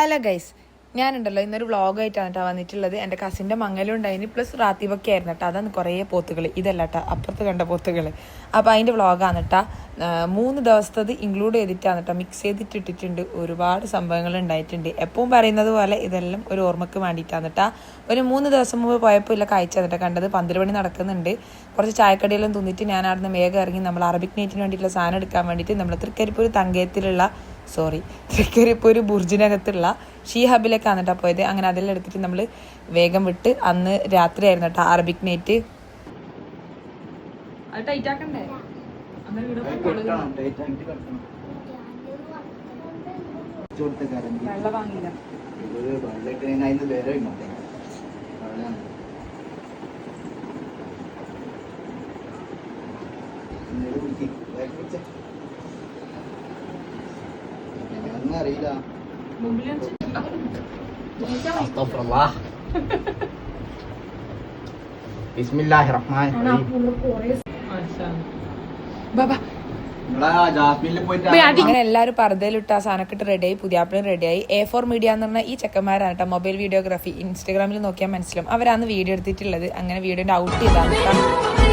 Hello guys ഞാനുണ്ടല്ലോ ഇന്നൊരു വ്ളോഗായിട്ടാണ് കേട്ടോ വന്നിട്ടുള്ളത്. എന്റെ കസിന്റെ മംഗലം ഉണ്ടായിന് പ്ലസ് റാത്തിബൊക്കെ ആയിരുന്നു കേട്ടോ. അതാണ് കുറേ പോത്തുകൾ ഇതല്ല കേട്ടോ അപ്പുറത്ത് കണ്ട പോത്തുകൾ അപ്പോൾ അതിന്റെ വ്ളോഗാണ് കേട്ടോ. മൂന്ന് ദിവസത്തത് ഇൻക്ലൂഡ് ചെയ്തിട്ടാണ് കേട്ടോ മിക്സ് ചെയ്തിട്ട് ഇട്ടിട്ടുണ്ട്. ഒരുപാട് സംഭവങ്ങൾ ഉണ്ടായിട്ടുണ്ട്. എപ്പോഴും പറയുന്നത് പോലെ ഇതെല്ലാം ഒരു ഓർമ്മയ്ക്ക് വേണ്ടിയിട്ടാണ് കേട്ടോ. ഒരു മൂന്ന് ദിവസം മുമ്പ് പോയപ്പോൾ ഇല്ല കാഴ്ച കേട്ടോ കണ്ടത്. പന്തൽ പണി നടക്കുന്നുണ്ട്. കുറച്ച് ചായക്കടിയെല്ലാം തിന്നിട്ട് ഞാൻ അവിടുന്ന് വേഗം ഇറങ്ങി നമ്മൾ അറബിക് നൈറ്റിന് വേണ്ടിയിട്ടുള്ള സാധനം എടുക്കാൻ വേണ്ടിയിട്ട് നമ്മൾ തൃക്കരിപ്പൂർ തങ്കയത്തിലുള്ള സോറി തൃക്കരിപ്പൂർ ബുർജിനകത്തുള്ള ഷീ ഹബിലേക്കാണ് കേട്ടോ പോയത്. അങ്ങനെ അതെല്ലാം എടുത്തിട്ട് നമ്മൾ വേഗം വിട്ട് അന്ന് രാത്രിയായിരുന്നു കേട്ടോ അറബിക് നൈറ്റ്. അത് tight അറിയില്ല. ബാബാ. പോയിട്ട് അങ്ങനെ എല്ലാവരും പർദ്ദയിലിട്ട് ആ സാധനമൊക്കെ ഇട്ട് റെഡിയായി പുതിയാപ്പിളും റെഡിയായി എ ഫോർ മീഡിയ എന്ന് പറഞ്ഞ ഈ ചെക്കന്മാരാണ് കേട്ടോ മൊബൈൽ വീഡിയോഗ്രാഫി ഇൻസ്റ്റാഗ്രാമിൽ നോക്കിയാൽ മനസ്സിലാവും അവരാണ് വീഡിയോ എടുത്തിട്ടുള്ളത്. അങ്ങനെ വീഡിയോ ഔട്ട് ചെയ്താണ്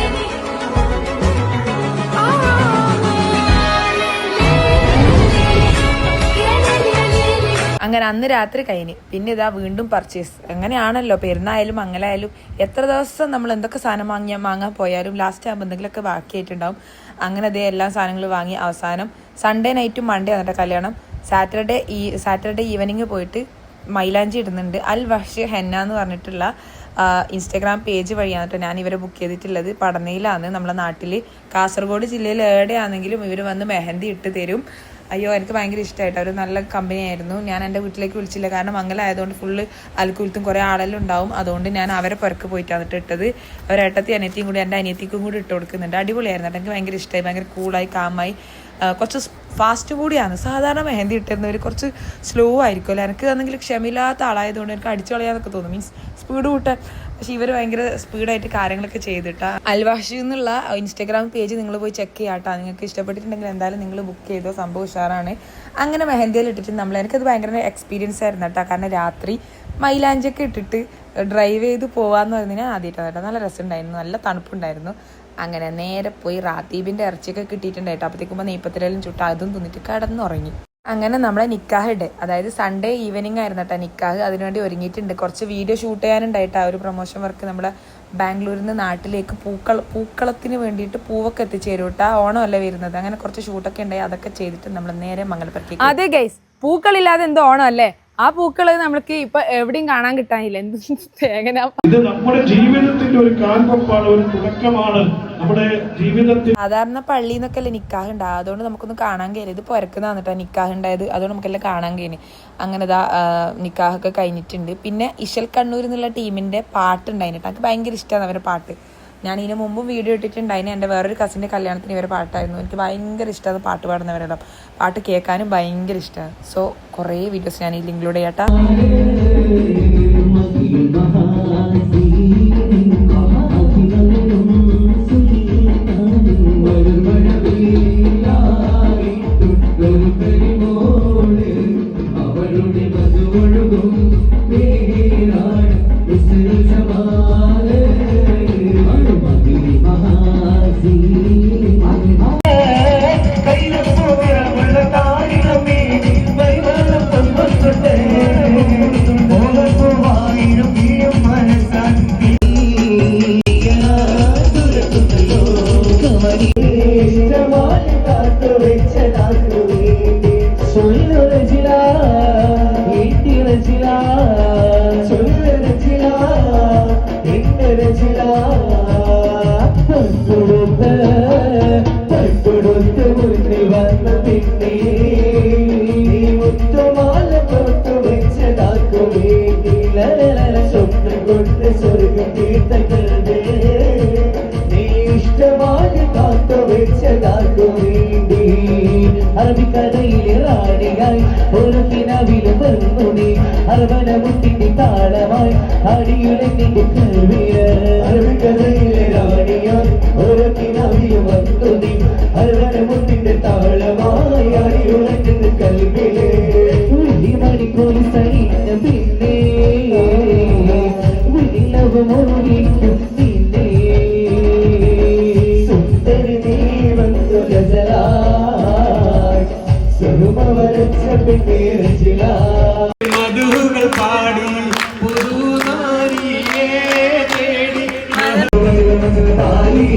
അങ്ങനെ അന്ന് രാത്രി കഴിഞ്ഞ്. പിന്നെ ഇതാ വീണ്ടും പർച്ചേസ് അങ്ങനെയാണല്ലോ പെരുന്നായാലും അങ്ങനായാലും എത്ര ദിവസം നമ്മൾ എന്തൊക്കെ സാധനം വാങ്ങിയാൽ വാങ്ങാൻ പോയാലും ലാസ്റ്റ് ആകുമ്പോൾ എന്തെങ്കിലുമൊക്കെ ബാക്കിയായിട്ടുണ്ടാവും. അങ്ങനെ അതേ എല്ലാ സാധനങ്ങളും വാങ്ങി അവസാനം സൺഡേ നൈറ്റും മൺഡേ വന്നിട്ട് കല്യാണം. സാറ്റർഡേ ഈ സാറ്റർഡേ ഈവനിങ് പോയിട്ട് മൈലാഞ്ചി ഇടുന്നുണ്ട്. അൽ വഷ് ഹെന്ന എന്ന് പറഞ്ഞിട്ടുള്ള ഇൻസ്റ്റാഗ്രാം പേജ് വഴിയാണ് ഞാൻ ഇവരെ ബുക്ക് ചെയ്തിട്ടുള്ളത്. പടനയിലാണ് നമ്മുടെ നാട്ടിൽ കാസർഗോഡ് ജില്ലയിൽ എവിടെയാണെങ്കിലും ഇവർ വന്ന് മെഹന്തി ഇട്ട് തരും. അയ്യോ എനിക്ക് ഭയങ്കര ഇഷ്ടമായിട്ട് അവർ നല്ല കമ്പനി ആയിരുന്നു. ഞാൻ എന്റെ വീട്ടിലേക്ക് വിളിച്ചില്ല. കാരണം മംഗലായതുകൊണ്ട് ഫുള്ള് അൽക്കുലത്തും കുറേ ആളെല്ലാം ഉണ്ടാവും. അതുകൊണ്ട് ഞാൻ അവരെ പുറക്ക് പോയിട്ടാണ് ഇട്ടത്. അവരേട്ടത്തി അനിയത്തിയും കൂടി എന്റെ അനിയത്തിക്കും കൂടി ഇട്ട് കൊടുക്കുന്നുണ്ട്. അടിപൊളിയായിരുന്നു. എനിക്ക് ഭയങ്കര ഇഷ്ടമായി ഭയങ്കര കൂളായി കാമായി കുറച്ച് ഫാസ്റ്റ് കൂടിയാണ്. സാധാരണ മെഹന്തി ഇട്ടിരുന്നവർ കുറച്ച് സ്ലോ ആയിരിക്കും അല്ലേ എനിക്ക് ആണെങ്കിൽ ക്ഷമയില്ലാത്ത ആളായതുകൊണ്ട് എനിക്ക് അടിച്ചു കളയാന്നൊക്കെ തോന്നും. മീൻസ് സ്പീഡ് കൂട്ടാൻ പക്ഷെ ഇവർ ഭയങ്കര സ്പീഡായിട്ട് കാര്യങ്ങളൊക്കെ ചെയ്തിട്ടാ. അൽവാഷി എന്നുള്ള ഇൻസ്റ്റാഗ്രാം പേജ് നിങ്ങൾ പോയി ചെക്ക് ചെയ്യാട്ടോ. നിങ്ങൾക്ക് ഇഷ്ടപ്പെട്ടിട്ടുണ്ടെങ്കിൽ എന്തായാലും നിങ്ങൾ ബുക്ക് ചെയ്തോ സംഭവം ഉഷാറാണ്. അങ്ങനെ മെഹന്തിയിൽ ഇട്ടിട്ട് നമ്മൾ എനിക്കത് ഭയങ്കര എക്സ്പീരിയൻസ് ആയിരുന്നു കേട്ടോ. കാരണം രാത്രി മൈലാഞ്ചൊക്കെ ഇട്ടിട്ട് ഡ്രൈവ് ചെയ്ത് പോവാന്ന് പറഞ്ഞാൽ ആദ്യമായിട്ടാണ് കേട്ടോ. നല്ല രസമുണ്ടായിരുന്നു. നല്ല തണുപ്പുണ്ടായിരുന്നു. അങ്ങനെ നേരെ പോയി റാത്തീബിന്റെ ഇറച്ചിയൊക്കെ കിട്ടിയിട്ടുണ്ടായിട്ടോ. അപ്പോഴത്തേക്കുമ്പോൾ നെയ്പ്പത്തിരലും ചുട്ട അതും തിന്നിട്ട് കിടന്നുറങ്ങി. അങ്ങനെ നമ്മളെ നിക്കാഹ് ഡേ അതായത് സൺഡേ ഈവനിങ് ആയിരുന്നു കേട്ടോ നിക്കാഹ് അതിനുവേണ്ടി ഒരുങ്ങിയിട്ടുണ്ട്. കുറച്ച് വീഡിയോ ഷൂട്ട് ചെയ്യാനുണ്ടായിട്ട് ആ ഒരു പ്രൊമോഷൻ വർക്ക് നമ്മുടെ ബാംഗ്ലൂരിൽ നിന്ന് നാട്ടിലേക്ക് പൂക്കൾ പൂക്കളത്തിന് വേണ്ടിയിട്ട് പൂവൊക്കെ എത്തിച്ചേരും കേട്ടോ ഓണം അല്ലേ വരുന്നത്. അങ്ങനെ കുറച്ച് ഷൂട്ടൊക്കെ ഉണ്ടായി. അതൊക്കെ ചെയ്തിട്ട് നമ്മൾ നേരെ മംഗലപ്പുറത്തേക്ക്. അതെ ഗൈസ് പൂക്കളില്ലാതെ എന്തോ ഓണം അല്ലേ ആ പൂക്കൾ നമ്മൾക്ക് ഇപ്പൊ എവിടെയും കാണാൻ കിട്ടാനില്ല. എന്ത് തേങ്ങന? ഇത് നമ്മുടെ ജീവിതത്തിന്റെ ഒരു കാൽവപ്പാണ് ഒരു തുടക്കമാണ് നമ്മുടെ ജീവിതത്തിൽ. സാധാരണ പള്ളി എന്നൊക്കെ അല്ലേ നിക്കാഹ് ഉണ്ടാകും അതുകൊണ്ട് നമുക്കൊന്ന് കാണാൻ കഴിയില്ല. ഇത് പുരക്കുന്നതാണ് കേട്ടോ നിക്കാഹ് ഉണ്ടായത് അതുകൊണ്ട് നമുക്കെല്ലാം കാണാൻ കഴിഞ്ഞു അങ്ങനെ ഇതാ നിക്കാഹൊക്കെ കഴിഞ്ഞിട്ടുണ്ട്. പിന്നെ ഇശൽ കണ്ണൂർ എന്നുള്ള ടീമിന്റെ പാട്ട് കേട്ടോ. എനിക്ക് ഭയങ്കര ഇഷ്ടമാണ് അവരുടെ പാട്ട്. ഞാൻ ഇതിന് മുമ്പും വീഡിയോ ഇട്ടിട്ടുണ്ടായിരുന്നു. എന്റെ വേറൊരു കസിന്റെ കല്യാണത്തിന് ഇവരെ പാട്ടായിരുന്നു. എനിക്ക് ഭയങ്കര ഇഷ്ടമാണ് പാട്ട് പാടുന്നവരെല്ലാം പാട്ട് കേൾക്കാനും ഭയങ്കര ഇഷ്ടമാണ് സോ കുറേ വീഡിയോസ് ഞാൻ ഇതിൽ ഇൻക്ലൂഡ് ചെയ്യാട്ടാ. അറബിക്കടയിലെ റാണിയായി ഒരു കിനാവിൽ നീ. അർവന മുട്ടിന്റെ താളമായി അടിയുടെ നിന്റെ കൽവിയ അറബിക്കടയിലെ റാണിയായി ഒരു കിനാവിൽ വന്നുണി അർവന മുട്ടിന്റെ താളമായി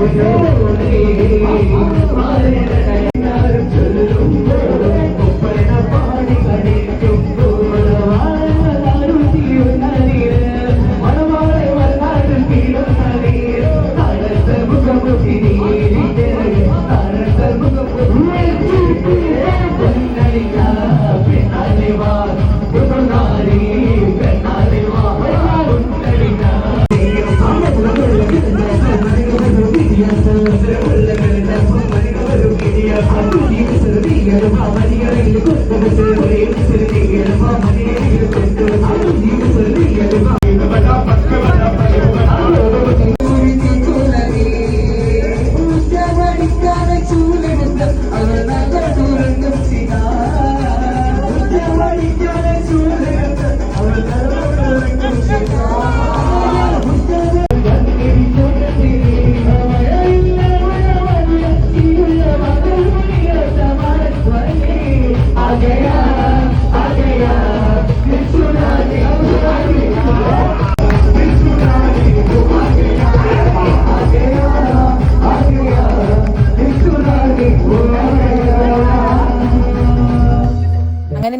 Thank you.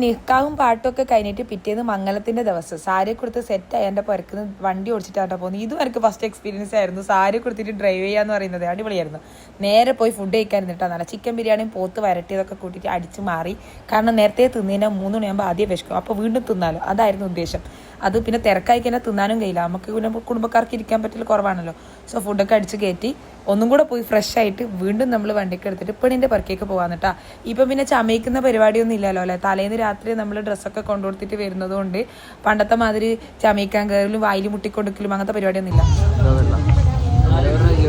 മാറി നനയാറാവി അങ്ങനെ നിൽക്കാവും പാട്ടും ഒക്കെ കഴിഞ്ഞിട്ട് പിറ്റേന്ന് മംഗലത്തിന്റെ ദിവസം സാരി കൊടുത്ത് സെറ്റ് ആയി എന്റെ പുരക്കുന്ന വണ്ടി ഓടിച്ചിട്ടാ പോകുന്നത്. ഇതും എനിക്ക് ഫസ്റ്റ് എക്സ്പീരിയൻസ് ആയിരുന്നു. സാരി കൊടുത്തിട്ട് ഡ്രൈവ് ചെയ്യാന്ന് പറയുന്നത് അടിപൊളിയായിരുന്നു. നേരെ പോയി ഫുഡ് കഴിക്കാൻ നിന്നിട്ടാ നല്ല ചിക്കൻ ബിരിയാണിയും പോത്ത് വരട്ടിയതൊക്കെ കൂട്ടിയിട്ട് അടിച്ച് മാറി. കാരണം നേരത്തെ തിന്നതിനാൽ മൂന്ന് മണിയാകുമ്പോൾ ആദ്യം വിശക്കും. അപ്പോൾ വീണ്ടും തിന്നാലോ. അതായിരുന്നു ഉദ്ദേശം. അത് പിന്നെ തിരക്കായി കഴിഞ്ഞാൽ തിന്നാനും കഴിയില്ല. നമുക്ക് കുടുംബക്കാർക്ക് ഇരിക്കാൻ പറ്റില്ല കുറവാണല്ലോ. സോ ഫുഡൊക്കെ അടിച്ച് കയറ്റി ഒന്നും കൂടെ പോയി ഫ്രഷ് ആയിട്ട് വീണ്ടും നമ്മൾ വണ്ടിക്ക് എടുത്തിട്ട് പെണ്ണിന്റെ പറക്കേക്ക് പോകാൻ കേട്ടാ ഇപ്പം പിന്നെ ചമയിക്കുന്ന പരിപാടിയൊന്നും ഇല്ലല്ലോ അല്ലേ? തലേന്ന് രാത്രി നമ്മൾ ഡ്രസ്സൊക്കെ കൊണ്ടുകൊടുത്തിട്ട് വരുന്നത് കൊണ്ട് പണ്ടത്തെ മാതിരി ചമയിക്കാൻ കയറലും വായിൽ മുട്ടിക്കൊടുക്കലും അങ്ങനത്തെ പരിപാടിയൊന്നും ഇല്ല.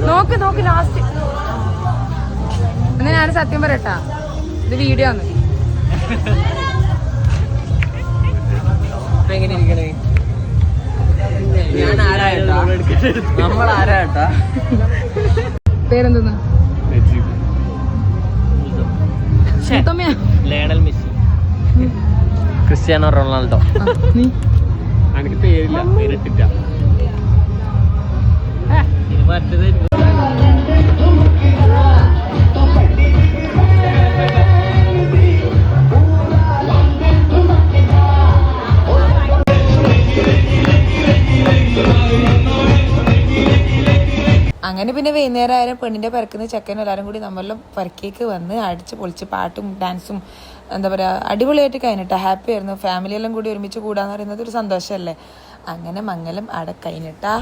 നോക്ക് നോക്ക് ലാസ്റ്റ് ഞാൻ സത്യം പറയട്ടാ. ഇത് വീഡിയോ ആണ്. നമ്മൾ പേരെന്തെന്ന്? Lionel Messi. Cristiano Ronaldo. നീ? എനിക്ക് പേരില്ല പേരിട്ടില്ല. അങ്ങനെ പിന്നെ വൈകുന്നേരം ആയാലും പെണ്ണിന്റെ പിറക്കുന്ന ചെക്കനും എല്ലാവരും കൂടി നമ്മളെല്ലാം പിറക്കേക്ക് വന്ന് അടിച്ച് പൊളിച്ച് പാട്ടും ഡാൻസും എന്താ പറയുക അടിപൊളിയായിട്ട് കഴിഞ്ഞിട്ട്. ഹാപ്പി ആയിരുന്നു. ഫാമിലി എല്ലാം കൂടി ഒരുമിച്ച് കൂടാന്ന് പറയുന്നത് ഒരു സന്തോഷമല്ലേ അങ്ങനെ മംഗലം അവിടെ കഴിഞ്ഞിട്ടാ.